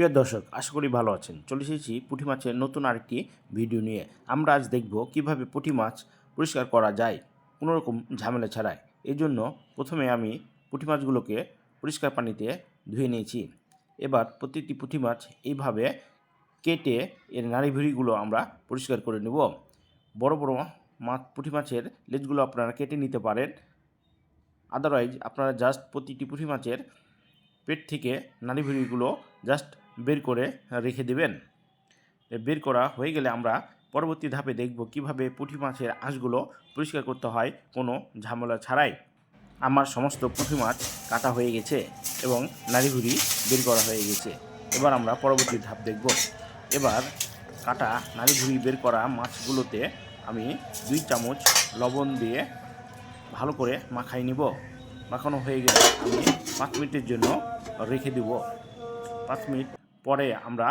প্রিয় দর্শক, আশা করি ভালো আছেন। চলে এসেছি পুঁটি মাছের নতুন আরেকটি ভিডিও নিয়ে। আমরা আজ দেখব কীভাবে পুঁটি মাছ পরিষ্কার করা যায় কোনো রকম ঝামেলা ছাড়াই। জন্য প্রথমে আমি পুঁটি মাছগুলোকে পরিষ্কার পানিতে ধুয়ে নিয়েছি। এবার প্রতিটি পুঁটি মাছ এইভাবে কেটে এর নাড়ি ভিড়িগুলো আমরা পরিষ্কার করে নেব। বড় বড় মাছ, পুঁটি মাছের লেজগুলো আপনারা কেটে নিতে পারেন। আদারওয়াইজ আপনারা জাস্ট প্রতিটি পুঁটি মাছের পেট থেকে নাড়ি ভিড়িগুলো জাস্ট বের করে রেখে দেবেন। বের করা হয়ে গেলে আমরা পরবর্তী ধাপে দেখব কীভাবে পুঁটি মাছের আঁশগুলো পরিষ্কার করতে হয় কোনো ঝামেলা ছাড়াই। আমার সমস্ত পুঁটি মাছ কাটা হয়ে গেছে এবং নাড়িভুড়ি বের করা হয়ে গেছে। এবার আমরা পরবর্তী ধাপ দেখব। এবার কাটা নাড়িভুড়ি বের করা মাছগুলোতে আমি দুই চামচ লবণ দিয়ে ভালো করে মাখাই নিব। মাখানো হয়ে গেলে আমি পাঁচ মিনিটের জন্য রেখে দেব। পাঁচ মিনিট পরে আমরা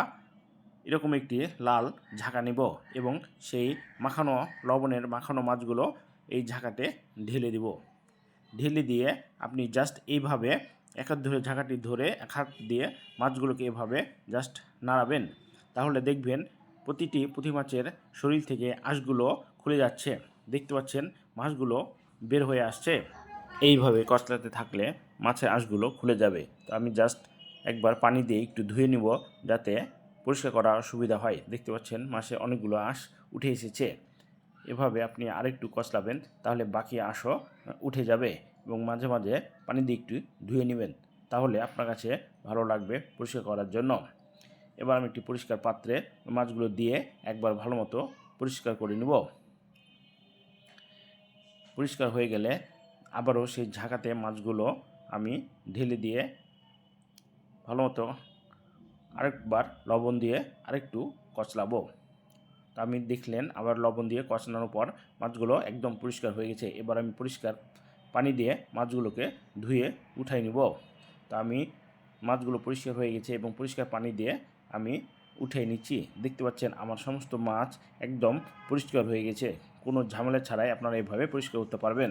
এরকম একটি লাল ঝাঁকা নেব এবং সেই মাখানো লবণের মাখানো মাছগুলো এই ঝাঁকাতে ঢেলে দেব। ঢেলে দিয়ে আপনি জাস্ট এইভাবে এক হাত ধরে ঝাঁকাটি ধরে এক হাত দিয়ে মাছগুলোকে এভাবে জাস্ট নাড়াবেন। তাহলে দেখবেন প্রতিটি পুঁথি মাছের শরীর থেকে আঁশগুলো খুলে যাচ্ছে। দেখতে পাচ্ছেন মাছগুলো বের হয়ে আসছে। এইভাবে কচলাতে থাকলে মাছের আঁশগুলো খুলে যাবে। তো আমি জাস্ট একবার পানি দিয়ে একটু ধুয়ে নিব যাতে পরিষ্কার করা সুবিধা হয়। দেখতে পাচ্ছেন মাছে অনেকগুলো আঁশ উঠে এসেছে। এভাবে আপনি আরেকটু কচলাবেন, তাহলে বাকি আঁশও উঠে যাবে এবং মাঝে মাঝে পানি দিয়ে একটু ধুয়ে নেবেন, তাহলে আপনার কাছে ভালো লাগবে পরিষ্কার করার জন্য। এবার আমি একটি পরিষ্কার পাত্রে মাছগুলো দিয়ে একবার ভালো মতো পরিষ্কার করে নেব। পরিষ্কার হয়ে গেলে আবারও সেই ঝাঁকাতে মাছগুলো আমি ঢেলে দিয়ে ভালো মতো আরেকবার লবণ দিয়ে আরেকটু কচলাবো। তা আমি দেখলেন আবার লবণ দিয়ে কচলানোর পর মাছগুলো একদম পরিষ্কার হয়ে গেছে। এবার আমি পরিষ্কার পানি দিয়ে মাছগুলোকে ধুয়ে উঠাই নিব। তা আমি মাছগুলো পরিষ্কার হয়ে গেছে এবং পরিষ্কার পানি দিয়ে আমি উঠে নিচ্ছি। দেখতে পাচ্ছেন আমার সমস্ত মাছ একদম পরিষ্কার হয়ে গেছে। কোনো ঝামেলা ছাড়াই আপনারা এভাবে পরিষ্কার করতে পারবেন।